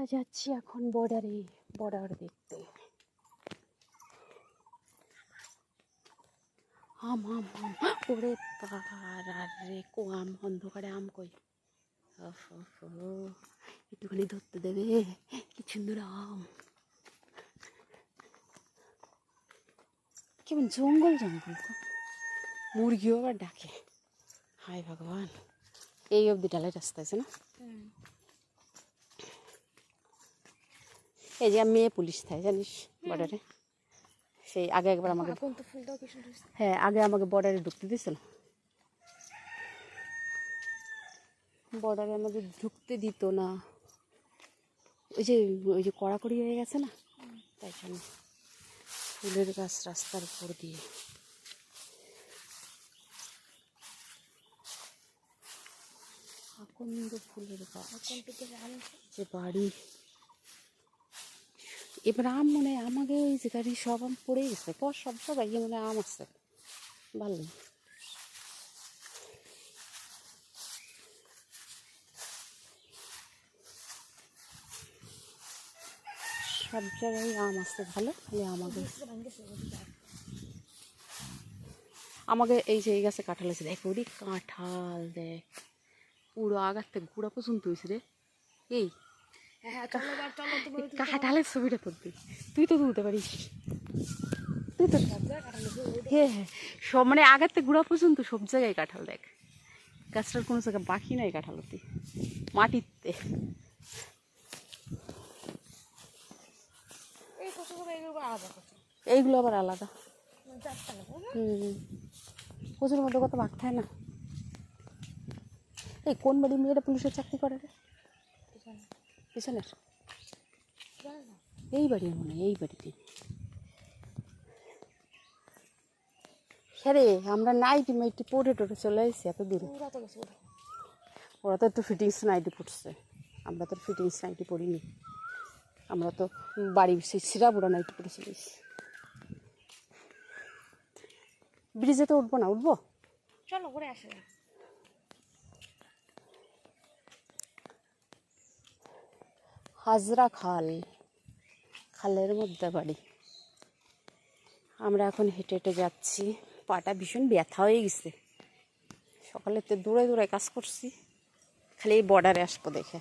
আমরা যাচ্ছি এখন বর্ডারে বর্ডার দেখতে। আম আম আম। ওরে রে, কো আম, অন্ধকারে আম কই। একটুখানি ধরতে দেবে। কি সুন্দর আম। কেমন জঙ্গল জঙ্গল মুরগিও আবার ডাকে। হায় ভগবান। এই অবধি ডালের রাস্তা আছে না? এই যে মেয়ে পুলিশ থাকে জানিস বর্ডারে সেই আগে একবার আমাকে। হ্যাঁ আগে আমাকে বর্ডারে ঢুকতে দিয়েছিল। বর্ডারে আমাদের ঢুকতে দিত না। ওই যে ওই যে কড়াকড়ি হয়ে গেছে না? তাই জন্য ফুলের গাছ রাস্তার উপর দিয়ে। আকন্দ ফুলের গাছ। যে বাড়ি। এবার আম মনে আমাকে ওই যে গাড়ি সব আম পড়ে গেছে। পর সব সবাই মনে আম আছে। ভালো সব জায়গায় আম আসতে ভালো, খালি আমাকে। আমাকে এই যে এই গাছে কাঁঠাল আছে, দেখ, ওরি কাঁঠাল, দেখ। পুরো আগার থেকে গুড়া পর্যন্ত হয়েছে রে। এই কাঁঠালের ছবিটা তুলবি। তুই তো তুলতে পারিস। তুই তো হ্যাঁ হ্যাঁ। সব মানে আগের থেকে গুড়া পর্যন্ত সব জায়গায় কাঁঠাল দেখ। গাছটার কোনো জায়গায় বাকি নাই কাঁঠালতি মাটিতে। এইগুলো আবার আলাদা। মানে প্রচুর মধ্যে কত ভাগ থাকে না? এই কোন বাড়ি মেয়েরা পুলিশের চাকরি করে রে। পিছনের এই বাড়ি মনে এই বাড়িতে। হ্যাঁ রে আমরা নাইটি মাইটি পরে টোরে চলে এসেছি এত দূরে। ওরা তো একটু ফিটিংস নাইটি পড়ছে। আমরা তো ফিটিংস নাইটি পরিনি আমরা তো বাড়ি সেই সিরা বুড়া নাইটি পরে চলে এসেছি ব্রিজে তো উঠবো না উঠবো? চলো ঘুরে আসে হাজরা খাল, খালের মধ্যে বাড়ি। আমরা এখন হেঁটে হেঁটে যাচ্ছি। পাটা ভীষণ ব্যথা হয়ে গেছে। সকালে তো দূরে দূরে কাজ করছি। খালি এই বর্ডারে আসব দেখে।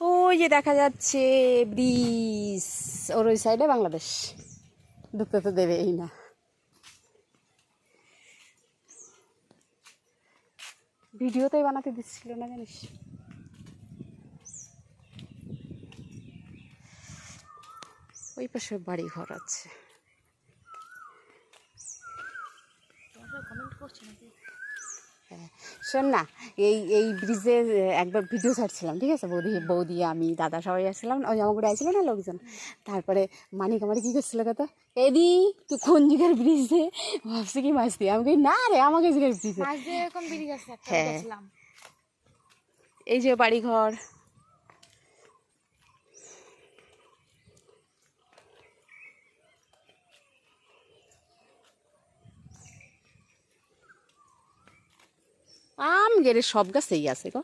ওই যে দেখা যাচ্ছে ব্রিজ। ওর ওই সাইডে বাংলাদেশ। ঢুকতে তো দেবেই না। ভিডিওতেই বানাতে দিচ্ছিল না জানিস? ওই পাশে বাড়ি ঘর আছে কমেন্ট করছে নাকি? শোন না এই এই ব্রিজে একবার ভিডিও ছাড়ছিলাম ঠিক আছে? বৌদি বৌদি আমি দাদা সবাই আসছিলাম ওই জামাগুড়ি করে আসছিল না লোকজন? তারপরে মানিক আমার কী করছিল কত? এদি তুই কোন যুগের ব্রিজে ভাবছি কি মাছ দিয়ে? আমাকে না রে আমাকে যুগের ব্রিজে হ্যাঁ। এই যে বাড়ি গেরে সব গাছেই আছে গো।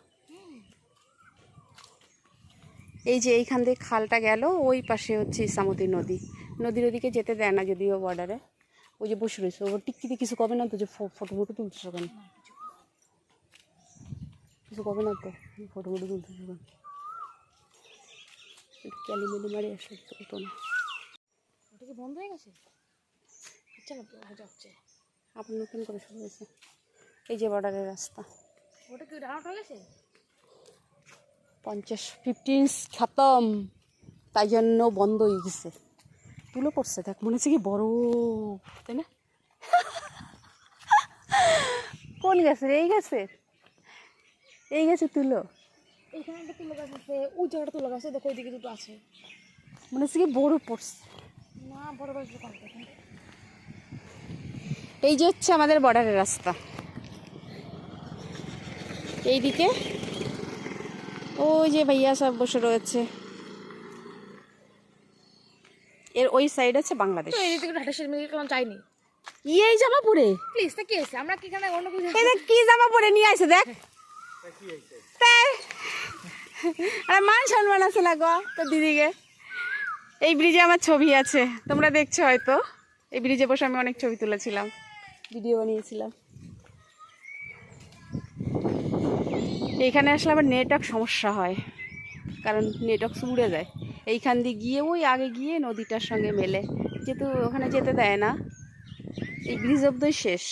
এই যে এইখান দিয়ে খালটা গেল ওই পাশে হচ্ছে ইসামতি নদী। নদীর ওদিকে যেতে দেয় না যদিও বর্ডারে ওই যে বসে রয়েছে। ও টিকটিতে কিছু কবে না তো যে ফটো ফটো তুলতেছ কেন কিছু কবে না তো ফটো ফটো তুলতেছ কেন ক্যালি মেলি মারি আসলে না। ওটা কি বন্ধ হয়ে গেছে? চলো যাচ্ছে। নতুন করে শুরু হয়েছে। এই যে বর্ডারের রাস্তা। ওটা কি ডাউট হয়ে গেছে? পঞ্চাশ ফিফটিন খতম। তাই জন্য বন্ধ হয়ে গেছে। তুলো পড়ছে দেখ মনে হচ্ছে কি বড় তাই না? কোন গাছের? এই গাছের? এই গাছে তুলো। এখানে একটা তুলো গাছ আছে ওই জায়গাটা তুলো গাছ আছে দেখো ওইদিকে দুটো আছে। মনে হচ্ছে কি বড় পড়ছে। না বড় গাছ এই যে হচ্ছে আমাদের বর্ডারের রাস্তা। এইদিকে? ওই যে ভাইয়া সব বসে রয়েছে। এর ওই সাইড আছে বাংলাদেশ। তো এই দিকে মিলে কেমন চাইনি এই জামা পরে প্লিজ তা কি আছে আমরা কি এখানে অন্য কিছু এই দেখ কি জামা পরে নিয়ে আসে দেখ। তাই? আরে মান সম্মান আছে না গো তোর দিদিকে। এই ব্রিজে আমার ছবি আছে তোমরা দেখছ হয়তো। এই ব্রিজে বসে আমি অনেক ছবি তুলেছিলাম। ভিডিও বানিয়েছিলাম। এইখানে আসলে আবার নেটওয়ার্ক সমস্যা হয় কারণ নেটওয়ার্ক উড়ে যায়। এইখান দিয়ে গিয়ে ওই আগে গিয়ে নদীটার সঙ্গে মেলে। যেহেতু ওখানে যেতে দেয় না এই ব্রিজ অব্দই শেষ।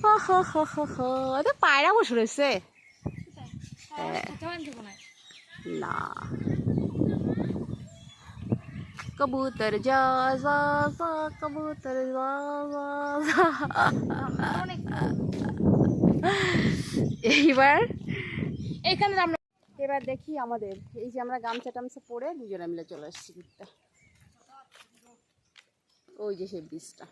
হো হো হো হো হো এটা পায়রা বসে রয়েছে না। কবুতর যা যা যা কবুতর যা যা এইবার এইখানে আমরা এবার দেখি আমাদের। এই যে আমরা গামছা টামছা পরে দুজনে মিলে চলে আসছি ঘুরতে। ওই যে সেই ব্রিজটা